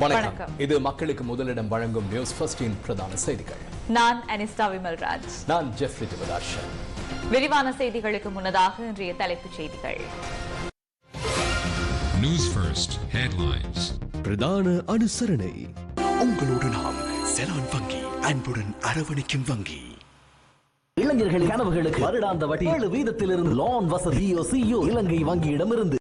வணக்கம். இது மக்களுக்கு முதலிடம் வழங்கும் நியூஸ் ஃபர்ஸ்டின் பிரதான செய்திகள். நான் அனிஸ்டா விமல்ராஜ். நான் ஜெஃப்ரி திவதாஷன் விரிவான செய்திகளுக்கு முன்னதாக இன்றைய தலைப்புச் செய்திகள். News First Headlines. பிரதான அனுசரணை. உங்களோடு நாம் செலான் வங்கி அன்புடன் அரவணைக்கும் வங்கி. இளைஞர்களின் கனவுகளுக்கு வருடாந்த வட்டி. ஏழு வீதத்திலிருந்து லோன் வசதியோ சியோ இலங்கை வங்கியிடமிருந்து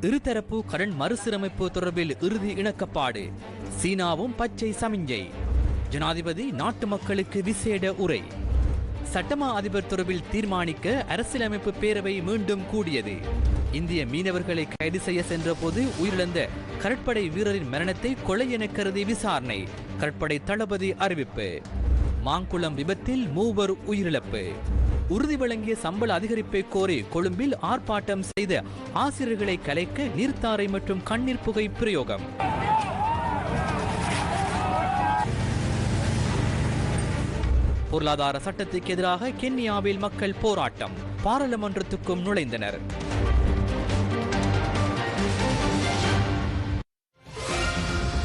இருதரப்பு கடன் மறுசீரமைப்பு தொடர்பில் இறுதி இணக்கப்பாடு. சீனாவும் பச்சை சமிஞ்சை. ஜனாதிபதி நாட்டு மக்களுக்கு விசேட உரை. சட்டமா அதிபர் தொடர்பில் தீர்மானிக்க அரசியலமைப்பு பேரவை மீண்டும் கூடியது. இந்திய மீனவர்களை கைது செய்ய சென்றபோது உயிரிழந்த கடற்படை வீரரின் மரணத்தை கொலை என கருதி விசாரணை. கடற்படை தளபதி அறிவிப்பு. மாங்குளம் விபத்தில் மூவர் உயிரிழப்பு. உறுதி வழங்கிய சம்பள அதிகரிப்பை கோரி கொழும்பில் ஆர்ப்பாட்டம் செய்த ஆசிரியர்களை கலைக்க நீர்த்தாரை மற்றும் கண்ணீர் புகை பிரயோகம். பொருளாதார சட்டத்துக்கு எதிராக கென்யாவில் மக்கள் போராட்டம். பாராளுமன்றத்துக்கும் நுழைந்தனர்.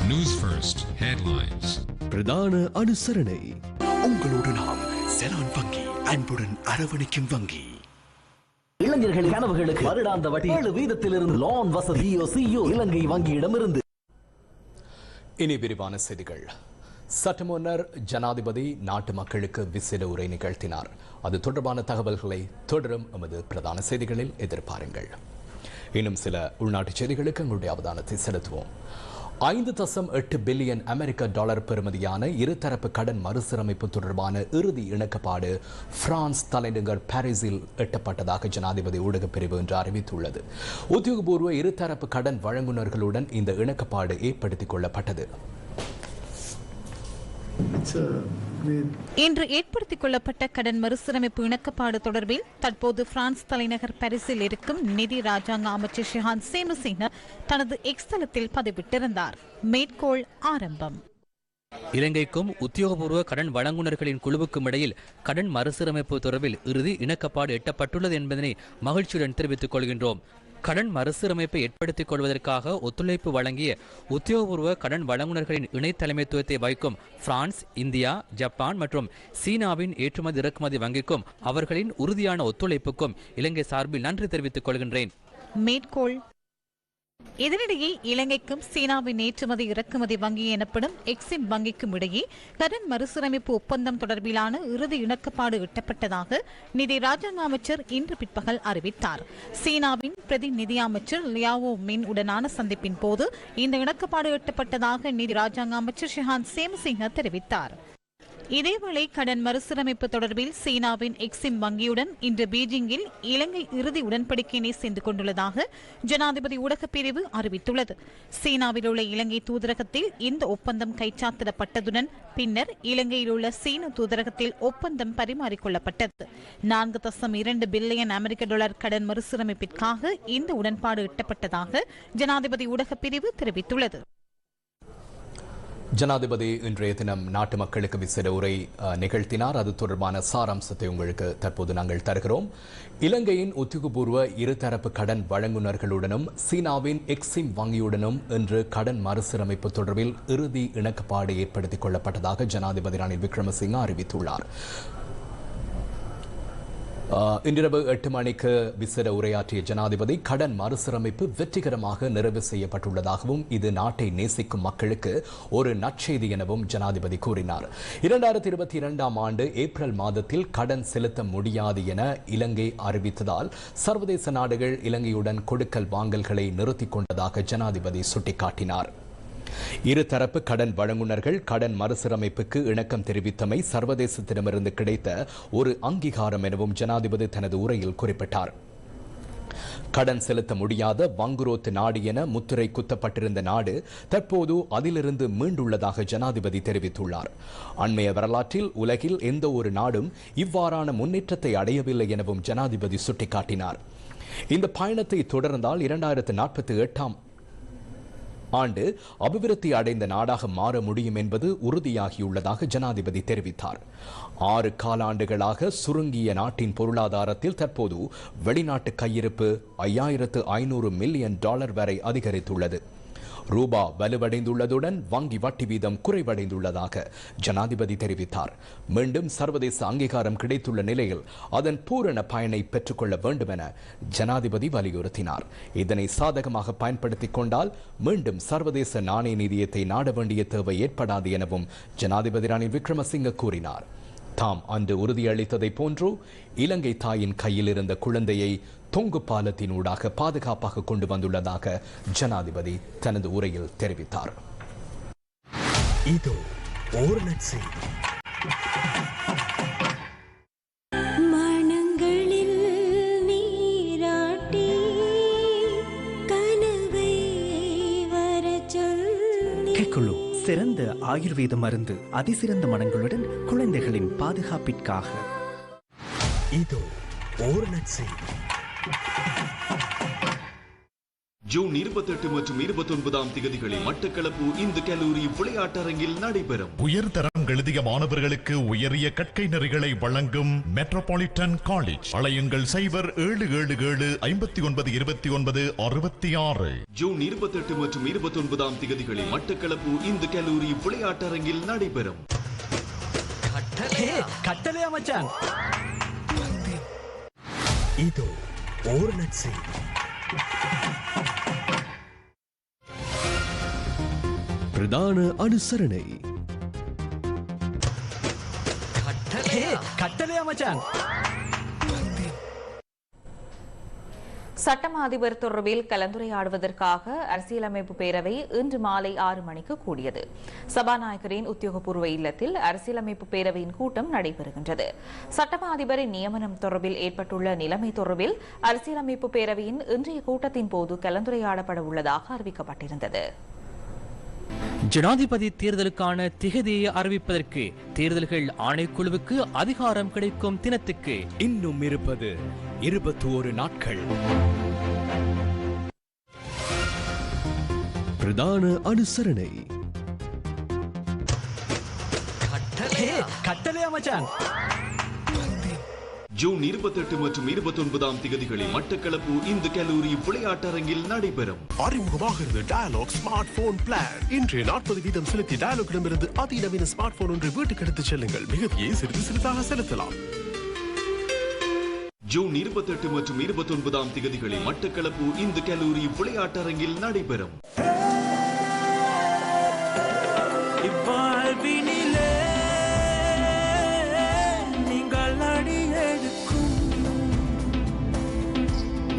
News First Headlines. பிரதான அனுசரணை. உங்களோடு நாம் செலான் வங்கி அன்புடன் அரவணைக்கும் வங்கி. இளைஞர்களின் கனவுகளுக்கு வருடாந்த வட்டி. ஏழு வீதத்திலிருந்து லோன் வசதியோ சியோ இலங்கை வங்கியிடமிருந்து. இனி விரிவான செய்திகள். சற்று முன்னர் ஜனாதிபதி நாட்டு மக்களுக்கு விசேட உரை நிகழ்த்தினார். அது தொடர்பான தகவல்களை தொடரும் எமது பிரதான செய்திகளில் எதிர்பாருங்கள். இன்னும் சில உள்நாட்டு செய்திகளுக்கு எங்களுடைய அவதானத்தை செலுத்துவோம். ஐந்து தசம் எட்டு பில்லியன் அமெரிக்க டாலர் பெறுமதியான இருதரப்பு கடன் மறுசீரமைப்பு தொடர்பான இறுதி இணக்கப்பாடு பிரான்ஸ் தலைநகர் பாரிஸில் எட்டப்பட்டதாக ஜனாதிபதி ஊடகப் பிரிவு அறிவித்துள்ளது. உத்தியோகபூர்வ இருதரப்பு கடன் வழங்குனர்களுடன் இந்த இணக்கப்பாடு ஏற்படுத்திக் கொள்ளப்பட்டது. Uh, இன்று ஏற்படுத்திக் கொள்ளப்பட்ட கடன் மறுசீரமைப்பு இணக்கப்பாடு தொடர்பில் தற்போது பிரான்ஸ் தலைநகர் பாரிஸில் இருக்கும் நிதி ராஜாங்க அமைச்சர் ஷிஹான் சேமசிங்க தனது எக்ஸ் தளத்தில் பதிவிட்டிருந்தார். மேற்கோள் ஆரம்பம். இலங்கைக்கும் உத்தியோகபூர்வ கடன் வழங்குனர்களின் குழுவுக்கும் இடையில் கடன் மறுசீரமைப்பு தொடர்பில் இறுதி இணக்கப்பாடு எட்டப்பட்டுள்ளது என்பதனை மகிழ்ச்சியுடன் தெரிவித்துக் கொள்கின்றோம். கடன் மறுசீரமைப்பை ஏற்படுத்திக் கொள்வதற்காக ஒத்துழைப்பு வழங்கிய உத்தியோகபூர்வ கடன் வழங்குநர்களின் இணை தலைமைத்துவத்தை வகிக்கும் பிரான்ஸ் இந்தியா ஜப்பான் மற்றும் சீனாவின் ஏற்றுமதி இறக்குமதி வங்கிக்கும் அவர்களின் உறுதியான ஒத்துழைப்புக்கும் இலங்கை சார்பில் நன்றி தெரிவித்துக் கொள்கின்றேன். மேற்கோள் இதனிடையே இலங்கைக்கும் சீனாவின் ஏற்றுமதி இறக்குமதி வங்கி எனப்படும் எக்ஸிம் வங்கிக்கும் இடையே கடன் மறுசீரமைப்பு ஒப்பந்தம் தொடர்பிலான இறுதி இணக்கப்பாடு எட்டப்பட்டதாக நிதி ராஜாங்க அமைச்சர் இன்று பிற்பகல் அறிவித்தார். சீனாவின் பிரதி நிதி அமைச்சர் லியாவோ மின் உடனான சந்திப்பின் போது இந்த இணக்கப்பாடு எட்டப்பட்டதாக நிதி ராஜாங்க அமைச்சர் ஷிஹான் சேமசிங்க தெரிவித்தார். இதேவேளை கடன் மறுசீரமைப்பு தொடர்பில் சீனாவின் எக்ஸிம் வங்கியுடன் இன்று பீஜிங்கில் இலங்கை இறுதி உடன்படிக்கையினை சென்று கொண்டுள்ளதாக ஜனாதிபதி ஊடகப் பிரிவு அறிவித்துள்ளது. சீனாவில் உள்ள இலங்கை தூதரகத்தில் இந்த ஒப்பந்தம் கைச்சாத்திடப்பட்டதுடன் பின்னர் இலங்கையில் உள்ள சீன தூதரகத்தில் ஒப்பந்தம் பரிமாறிக்கொள்ளப்பட்டது. நான்கு தசம் இரண்டு பில்லியன் அமெரிக்க டாலர் கடன் மறுசீரமைப்பிற்காக இந்த உடன்பாடு எட்டப்பட்டதாக ஜனாதிபதி ஊடகப் பிரிவு தெரிவித்துள்ளது. ஜனாதிபதி இன்றைய தினம் நாட்டு மக்களுக்கு விசேட உரை நிகழ்த்தினார். அது தொடர்பான சாராம்சத்தை உங்களுக்கு தற்போது நாங்கள் தருகிறோம். இலங்கையின் உத்தியோகபூர்வ இருதரப்பு கடன் வழங்குனர்களுடனும் சீனாவின் எக்ஸிம் வங்கியுடனும் இன்று கடன் மறுசீரமைப்பு தொடர்பில் இறுதி இணக்கப்பாடு ஏற்படுத்திக் கொள்ளப்பட்டதாக ஜனாதிபதி ரணில் விக்ரமசிங்க அறிவித்துள்ளார். இன்றிரவு எட்டு மணிக்கு விசிற உரையாற்றிய ஜனாதிபதி கடன் மறுசீரமைப்பு வெற்றிகரமாக நிறைவு செய்யப்பட்டுள்ளதாகவும் இது நாட்டை நேசிக்கும் மக்களுக்கு ஒரு நற்செய்தி எனவும் ஜனாதிபதி கூறினார் இரண்டாயிரத்தி இருபத்தி இரண்டாம் ஆண்டு ஏப்ரல் மாதத்தில் கடன் செலுத்த முடியாது என இலங்கை அறிவித்ததால் சர்வதேச நாடுகள் இலங்கையுடன் கொடுக்கல் வாங்கல்களை நிறுத்திக் கொண்டதாக ஜனாதிபதி சுட்டிக்காட்டினார் இருதரப்பு கடன் வழங்குனர்கள் கடன் மறுசீரமைப்புக்கு இணக்கம் தெரிவித்தமை சர்வதேசத்திடமிருந்து கிடைத்த ஒரு அங்கீகாரம் எனவும் ஜனாதிபதி தனது உரையில் குறிப்பிட்டார். கடன் செலுத்த முடியாத வங்குரோத்து நாடு என முத்திரை குத்தப்பட்டிருந்த நாடு தற்போது அதிலிருந்து மீண்டுள்ளதாக ஜனாதிபதி தெரிவித்துள்ளார். அண்மைய வரலாற்றில் உலகில் எந்த ஒரு நாடும் இவ்வாறான முன்னேற்றத்தை அடையவில்லை எனவும் ஜனாதிபதி சுட்டிக்காட்டினார். இந்த பயணத்தை தொடர்ந்தால் இரண்டாயிரத்து நாற்பத்தி எட்டாம் ஆண்டு அபிவிருத்தி அடைந்த நாடாக மாற முடியும் என்பது உறுதியாகியுள்ளதாக ஜனாதிபதி தெரிவித்தார். ஆறு காலாண்டுகளாக சுருங்கிய நாட்டின் பொருளாதாரத்தில் தற்போது வெளிநாட்டு கையிருப்பு ஐயாயிரத்து ஐநூறு மில்லியன் டாலர் வரை அதிகரித்துள்ளது. ரூபா வலுவடைந்துள்ளதுடன் வங்கி வட்டி வீதம் குறைவடைந்துள்ளதாக ஜனாதிபதி தெரிவித்தார். மீண்டும் சர்வதேச அங்கீகாரம் கிடைத்துள்ள நிலையில் அதன் பூரண பயனை பெற்றுக்கொள்ள வேண்டும் என ஜனாதிபதி வலியுறுத்தினார். இதனை சாதகமாக பயன்படுத்திக் கொண்டால் மீண்டும் சர்வதேச நாணய நிதியத்தை நாட வேண்டிய தேவை ஏற்படாது எனவும் ஜனாதிபதி ரணில் விக்ரமசிங்க கூறினார். தாம் அன்று உறுதியளித்ததைப் போன்று இலங்கை தாயின் கையில் இருந்த குழந்தையை தொங்கு பாலத்தினூடாக பாதுகாப்பாக கொண்டு வந்துள்ளதாக ஜனாதிபதி தனது உரையில் தெரிவித்தார். இதோ ஓர்நட் செய்தி சிறந்த ஆயுர்வேத மருந்து அதிசிறந்த மனங்களுடன் குழந்தைகளின் பாதுகாப்பிற்காக. இதோ ஓர்நட் செய்தி ஜூன் இருபத்தெட்டு மற்றும் இருபத்தொன்பதாம் திகதிகளில் மட்டக்களப்பு இந்து கல்லூரி விளையாட்டரங்கில் நடைபெறும். உயர்தரம் எழுதிய மாணவர்களுக்கு உயரிய கற்கை நெறிகளை வழங்கும் மெட்ரோபாலிட்டன் காலேஜ் அலையுங்கள் சைபர் ஏழு ஏழு ஏழு ஐம்பத்தி ஒன்பது இருபத்தி ஒன்பது அறுபத்தி ஆறு. ஜூன் இருபத்தெட்டு மற்றும் இருபத்தொன்பதாம் திகதிகளில் மட்டக்களப்பு இந்து கல்லூரி விளையாட்டரங்கில் நடைபெறும். கட்டளையா? மச்சான்? இதோ ஓர்நட் செய்தி பிரதான அனுசரணை. கட்டலையா மச்சான் சட்டமா அதிபர் தொடர்பில் கலந்துரையாடுவதற்காக அரசியலமைப்பு பேரவை இன்று மாலை ஆறு மணிக்கு கூடியது. சபாநாயகரின் உத்தியோகபூர்வ இல்லத்தில் அரசியலமைப்பு பேரவையின் கூட்டம் நடைபெறுகின்றது. சட்டமா அதிபரின் நியமனம் தொடர்பில் ஏற்பட்டுள்ள நிலைமை தொடர்பில் அரசியலமைப்பு பேரவையின் இன்றைய கூட்டத்தின் போது கலந்துரையாடப்பட உள்ளதாக அறிவிக்கப்பட்டிருந்தது. ஜனாதிபதி தேர்தலுக்கான திகதியை அறிவிப்பதற்கு தேர்தல்கள் ஆணைக்குழுவுக்கு அதிகாரம் கிடைக்கும் தினத்துக்கு இன்னும் இருப்பது இருபத்தி ஒரு நாட்கள். பிரதான அனுசரணை. கட்டளையா மச்சான்? ஜூன் இருபத்தெட்டு மற்றும் இருபத்தொன்பதாம் திகதிகளில் மட்டக்களப்பு இந்து கல்லூரி விளையாட்டரங்கில் நடைபெறும். அறிமுகமாகிறது டயலாக் ஸ்மார்ட் போன் பிளான் இன்று நாற்பது வீதம் செலுத்தி டயலாக்கிடமிருந்து அதிநவீன ஸ்மார்ட் போன் ஒன்று வீட்டுக்கு எடுத்துச் செல்லுங்கள். மிகவியை சிறிது சிறிதாக செலுத்தலாம். ஜூன் இருபத்தெட்டு மற்றும் இருபத்தொன்பதாம் திகதிகளில் மட்டக்களப்பு இந்து கல்லூரி விளையாட்டரங்கில் நடைபெறும்.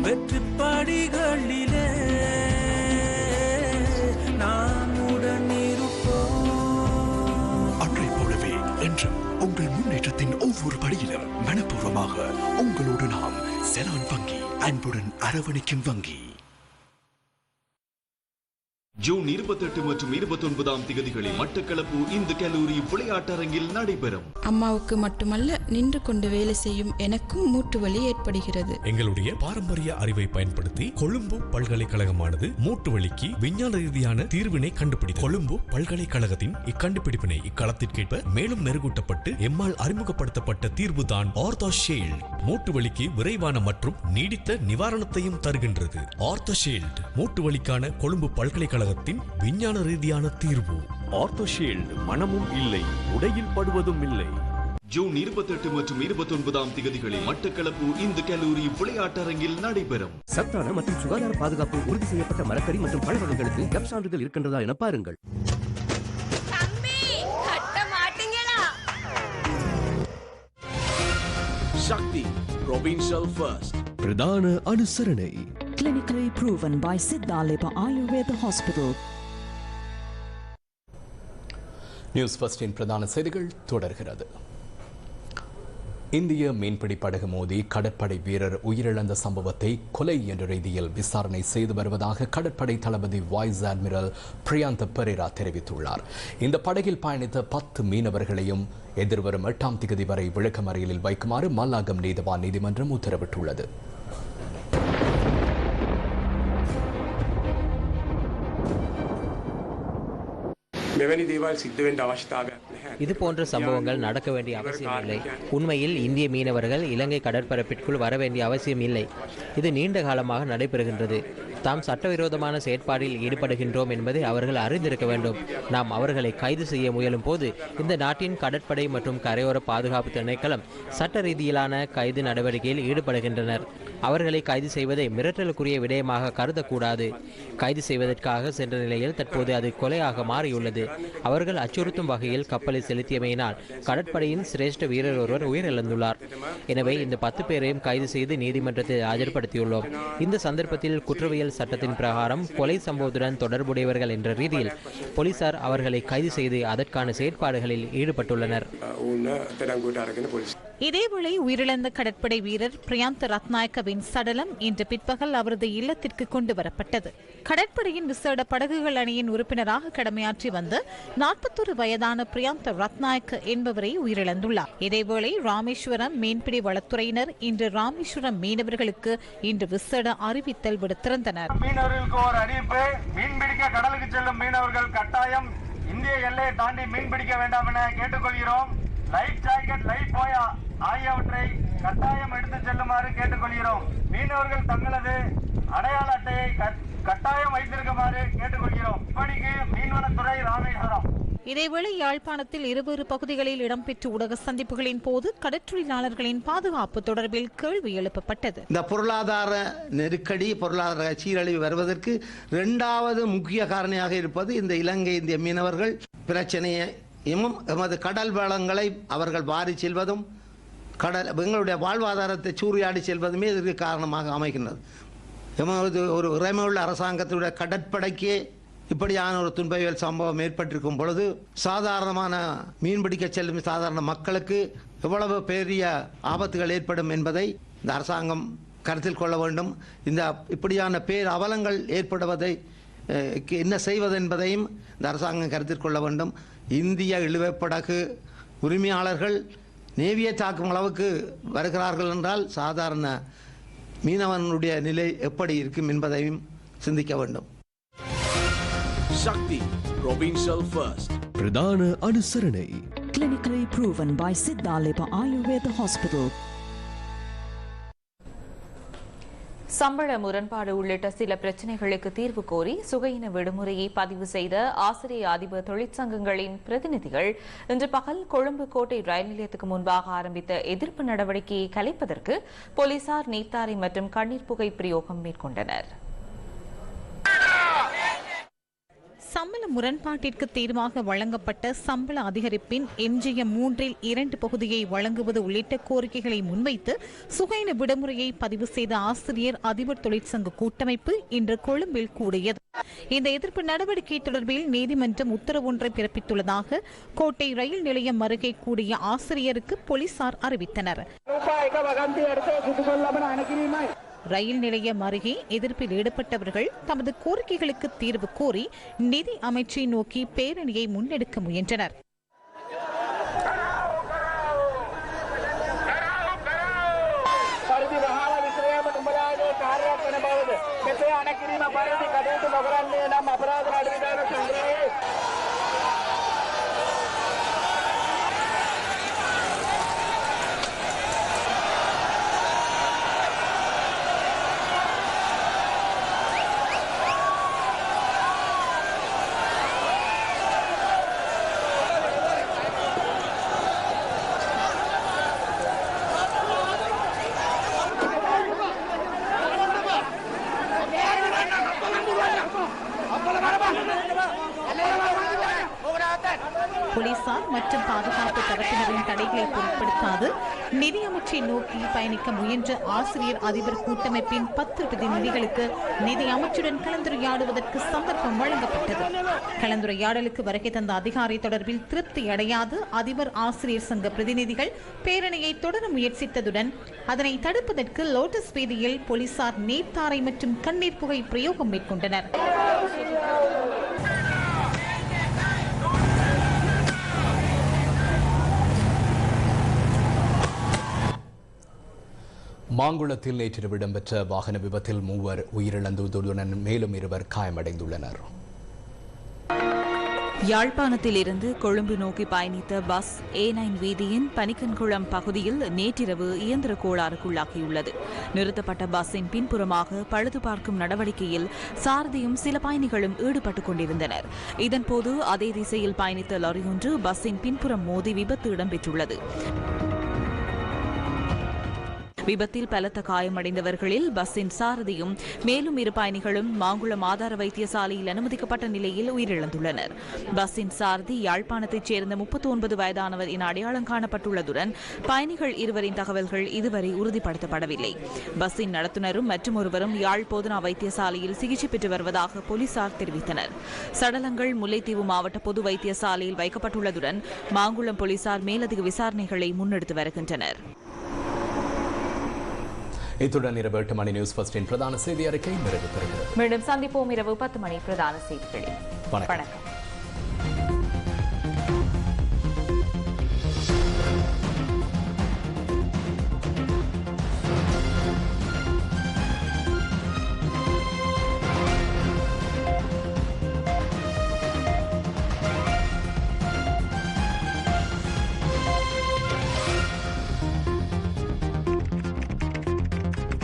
வெற்றி படிகளிலே நாம் உடன் இருப்போம். அன்றை போலவே என்றும் உங்கள் முன்னேற்றத்தின் ஒவ்வொரு படியிலும் மனப்பூர்வமாக உங்களோடு நாம் செலான் வங்கி அன்புடன் அரவணைக்கும் வங்கி. ஜூன் இருபத்தெட்டு மற்றும் இருபத்தொன்பதாம் திகதிகளில் மட்டக்களப்பு இந்து கல்லூரி விளையாட்டரங்கில் நடைபெறும். அம்மாவுக்கு மட்டுமல்ல நின்று கொண்டு வேலை செய்யும் எனக்கும் மூட்டு வலி ஏற்படுகிறது. எங்களுடைய பாரம்பரிய அறிவை பயன்படுத்தி கொழும்பு பல்கலைக்கழகமானது மூட்டு வலிக்கு விஞ்ஞான ரீதியான தீர்வினை கண்டுபிடித்தது. கொழும்பு பல்கலைக்கழகத்தின் இக்கண்டுபிடிப்பினை இக்களத்திற்கேற்ப மேலும் மெருகூட்டப்பட்டு எம்மால் அறிமுகப்படுத்தப்பட்ட தீர்வு தான் ஆர்த்தோ ஷீல்ட். மூட்டு வலிக்கு விரைவான மற்றும் நீடித்த நிவாரணத்தையும் தருகின்றது. Ortho shield. மூட்டு வலிக்கான கொழும்பு பல்கலைக்கழகத்தின் விஞ்ஞான ரீதியான தீர்வு. ஆர்த்தோ ஷீல்ட் மனமும் இல்லை உடையில் படுவதும் இல்லை. ஜூன் இருபத்தெட்டு மற்றும் இருபத்தொன்பதாம் திகதிகளில் மட்டக்களப்பு இந்து கல்லூரி விளையாட்டரங்கில் நடைபெறும். சத்தான மற்றும் சுகாதார பாதுகாப்பு உறுதி செய்யப்பட்ட மரக்கறி மற்றும் பழ வகைகளுக்கு கப் சான்றிதழ் இருக்கின்றதா என பாருங்கள். கட்ட மாட்டீங்களா? சக்தி provincial first பிரதான அனுசரணை Clinically proven by Siddhalapa Ayurveda Hospital. News ஃபர்ஸ்டின் பிரதான செய்திகள் தொடர்கிறது இந்திய மீன்பிடி படகு மோதி கடற்படை வீரர் உயிரிழந்த சம்பவத்தை கொலை என்ற ரீதியில் விசாரணை செய்து வருவதாக கடற்படை தளபதி வாய்ஸ் அட்மிரல் பிரியாந்த பெரேரா தெரிவித்துள்ளார். இந்த படகில் பயணித்த பத்து மீனவர்களையும் எதிர்வரும் எட்டாம் திகதி வரை விளக்கமறியலில் வைக்குமாறு மல்லாகம் நீதவான் நீதிமன்றம் உத்தரவிட்டுள்ளது. இது போன்ற சம்பவங்கள் நடக்க வேண்டிய அவசியம் இல்லை உண்மையில் இந்திய மீனவர்கள் இலங்கை கடற்பரப்பிற்குள் வர வேண்டிய அவசியம் இல்லை இது நீண்ட காலமாக நடைபெறுகின்றது தாம் சட்டவிரோதமான செயற்பாடில் ஈடுபடுகின்றோம் என்பதை அவர்கள் அறிந்திருக்க வேண்டும். நாம் அவர்களை கைது செய்ய முயலும் போது இந்த நாட்டின் கடற்படை மற்றும் கரையோர பாதுகாப்பு திணைக்களம் சட்ட ரீதியிலான கைது நடவடிக்கையில் ஈடுபடுகின்றனர். அவர்களை கைது செய்வதை மிரட்டலுக்குரிய விடயமாக கருதக்கூடாது. கைது செய்வதற்காக சென்ற நிலையில் தற்போது அது கொலையாக மாறியுள்ளது. அவர்கள் அச்சுறுத்தும் வகையில் கப்பலை செலுத்தியமையினால் கடற்படையின் சிரேஷ்ட வீரர் ஒருவர் உயிரிழந்துள்ளார். எனவே இந்த பத்து பேரையும் கைது செய்து நீதிமன்றத்தில் ஆஜர்படுத்தியுள்ளோம். இந்த சந்தர்ப்பத்தில் குற்றவியல் சட்டத்தின் பிரகாரம் கொலை சம்பவத்துடன் தொடர்புடையவர்கள் என்ற ரீதியில் போலீசார் அவர்களை கைது செய்து அதற்கான செயற்பாடுகளில் ஈடுபட்டுள்ளனர். இதேவேளை உயிரிழந்த கடற்படை வீரர் பிரியாந்த ரத்நாயக்கவின் சடலம் இன்று பிற்பகல் அவரது இல்லத்திற்கு கொண்டு வரப்பட்டது. கடற்படையின் விசேட படகுகள் அணியின் உறுப்பினராக கடமையாற்றி வந்த நாற்பத்தொரு வயதான பிரியாந்த ரத்நாயக்க என்பவரை உயிரிழந்துள்ளார். இதேவேளை ராமேஸ்வரம் மீன்பிடி வளத்துறையினர் இன்று ராமேஸ்வரம் மீனவர்களுக்கு இன்று விசேட அறிவித்தல் விடுத்திருந்தனர் மீனவர்களுக்கு ஒரு அறிவிப்பு மீன்பிடிக்க கடலுக்கு செல்லும் மீனவர்கள் கட்டாயம் இந்திய எல்லையை தாண்டி மீன் பிடிக்க வேண்டாம் என கேட்டுக்கொள்கிறோம். லைஃப் ஜாக்கெட் லைஃப் போயா ஆகியவற்றை கட்டாயம் எடுத்து செல்லுமாறு கேட்டுக்கொள்கிறோம். மீனவர்கள் தங்களது அடையாள அட்டையை கட்- கட்டாயம் வைத்திருக்குமாறு கேட்டுக்கொள்கிறோம். இப்படிக்கு மீன்வளத்துறை ராமேஸ்வரம். இதேவேளை யாழ்ப்பாணத்தில் இருவேறு பகுதிகளில் இடம்பெற்ற ஊடக சந்திப்புகளின் போது கடற்றொழிலாளர்களின் பாதுகாப்பு தொடர்பில் கேள்வி எழுப்பப்பட்டது. இந்த பொருளாதார நெருக்கடி பொருளாதார சீரழிவு வருவதற்கு இரண்டாவது முக்கிய காரணியாக இருப்பது இந்த இலங்கை இந்திய மீனவர்கள் பிரச்சனையை இமும் எமது கடல் வளங்களை அவர்கள் வாரி செல்வதும் கடல் எங்களுடைய வாழ்வாதாரத்தை சூறையாடி செல்வதுமே இதற்கு காரணமாக அமைகின்றது. எமது ஒரு இறைமையுள்ள அரசாங்கத்தினுடைய கடற்படைக்கே இப்படியான ஒரு துன்பவியல் சம்பவம் ஏற்பட்டிருக்கும் பொழுது சாதாரணமான மீன்பிடிக்க செல்லும் சாதாரண மக்களுக்கு எவ்வளவு பெரிய ஆபத்துகள் ஏற்படும் என்பதை இந்த அரசாங்கம் கருத்தில் கொள்ள வேண்டும். இந்த இப்படியான பேர் அவலங்கள் ஏற்படுவதை என்ன செய்வது என்பதையும் இந்த அரசாங்கம் கருத்தில் கொள்ள வேண்டும். இந்திய இழுவைப்படகு உரிமையாளர்கள் நேவியை தாக்கும் அளவுக்கு வருகிறார்கள் என்றால் சாதாரண மீனவனுடைய நிலை எப்படி இருக்கும் என்பதையும் சிந்திக்க வேண்டும் Shakti, Provincial First. பிரதான அனுசரணை Clinically proven by Siddhalepa Ayurveda Hospital. சம்பள முரண்பாடு உள்ளிட்ட சில பிரச்சினைகளுக்கு தீர்வு கோரி சுகையின விடுமுறையை பதிவு செய்த ஆசிரிய அதிபர் தொழிற்சங்கங்களின் பிரதிநிதிகள் இன்று பகல் கொழும்பு கோட்டை ரயில் நிலையத்துக்கு முன்பாக ஆரம்பித்த எதிர்ப்பு நடவடிக்கையை கலைப்பதற்கு போலீசார் நீர்த்தாரை மற்றும் கண்ணீர் புகை பிரயோகம் மேற்கொண்டனர். சம்பள முரண்பாட்டிற்கு தீர்வாக வழங்கப்பட்ட சம்பள அதிகரிப்பின் எம்ஜிஎம் மூன்றில் இரண்டு பகுதியை வழங்குவது உள்ளிட்ட கோரிக்கைகளை முன்வைத்து சுகைன விடுமுறையை பதிவு செய்த ஆசிரியர் அதிபர் தொழிற்சங்க கூட்டமைப்பு இன்று கொழும்பில் கூடியது. இந்த எதிர்ப்பு நடவடிக்கை தொடர்பில் நீதிமன்றம் உத்தரவு ஒன்றை பிறப்பித்துள்ளதாக கோட்டை ரயில் நிலையம் அருகே கூடிய ஆசிரியருக்கு போலீசார் அறிவித்தனர். ரயில் நிலையம் அருகே எதிர்ப்பில் ஈடுபட்டவர்கள் தமது கோரிக்கைகளுக்கு தீர்வு கோரி நிதி அமைச்சை நோக்கி பேரணியை முன்னெடுக்க முயன்றனர். நிதியமைச்சை நோக்கி பயணிக்க முயன்ற ஆசிரியர் அதிபர் கூட்டமைப்பின் பத்து பிரதிநிதிகளுக்கு நிதி அமைச்சுடன் கலந்துரையாடுவதற்கு சந்தர்ப்பம் வழங்கப்பட்டது. கலந்துரையாடலுக்கு வருகை தந்த அதிகாரி தொடர்பில் திருப்தி அடையாது அதிபர் ஆசிரியர் சங்க பிரதிநிதிகள் பேரணியை தொடர முயற்சித்ததுடன் அதனை தடுப்பதற்கு லோட்டஸ் வீதியில் போலீசார் நீர்த்தாரை மற்றும் கண்ணீர் புகை பிரயோகம் மேற்கொண்டனர். மாங்குளத்தில் நேற்றிரவு இடம்பெற்ற வாகன விபத்தில் மூவர் உயிரிழந்துள்ளதுடன் மேலும் இருவர் காயமடைந்துள்ளனர். யாழ்ப்பாணத்தில் இருந்து கொழும்பு நோக்கி பயணித்த பஸ் ஏ நைன் வீதியின் பனிக்கன்குளம் பகுதியில் நேற்றிரவு இயந்திர கோளாறுக்குள்ளாகியுள்ளது. நிறுத்தப்பட்ட பஸ்ஸின் பின்புறமாக பழுது பார்க்கும் நடவடிக்கையில் சாரதியும் சில பயணிகளும் ஈடுபட்டுக் கொண்டிருந்தனர். இதன்போது அதே திசையில் பயணித்த லாரியொன்று பஸ்ஸின் பின்புறம் மோதி விபத்து இடம்பெற்றுள்ளது. விபத்தில் பலத்த காயமடைந்தவர்களில் பஸ்ஸின் சாரதியும் மேலும் இரு பயணிகளும் மாங்குளம் ஆதார வைத்தியசாலையில் அனுமதிக்கப்பட்ட நிலையில் உயிரிழந்துள்ளனர். பஸ்ஸின் சாரதி யாழ்ப்பாணத்தைச் சேர்ந்த முப்பத்தி ஒன்பது வயதானவர் என அடையாளம் காணப்பட்டுள்ளதுடன் பயணிகள் இருவரின் தகவல்கள் இதுவரை உறுதிப்படுத்தப்படவில்லை. பஸ்ஸின் நடத்துனரும் மற்றும் ஒருவரும் யாழ் போதனா வைத்தியசாலையில் சிகிச்சை பெற்று வருவதாக போலீசார் தெரிவித்தனர். சடலங்கள் முல்லைத்தீவு மாவட்ட பொது வைத்தியசாலையில் வைக்கப்பட்டுள்ளதுடன் மாங்குளம் போலீசார் மேலதிக விசாரணைகளை முன்னெடுத்து வருகின்றனர். இத்துடன் இரவு எட்டு மணி நியூஸ் ஃபர்ஸ்டின் பிரதான செய்தி அறிக்கை நிறைவு பெறுகிறது. மீண்டும் சந்திப்போம் இரவு பத்து மணி பிரதான செய்திகளில். வணக்கம். வணக்கம்.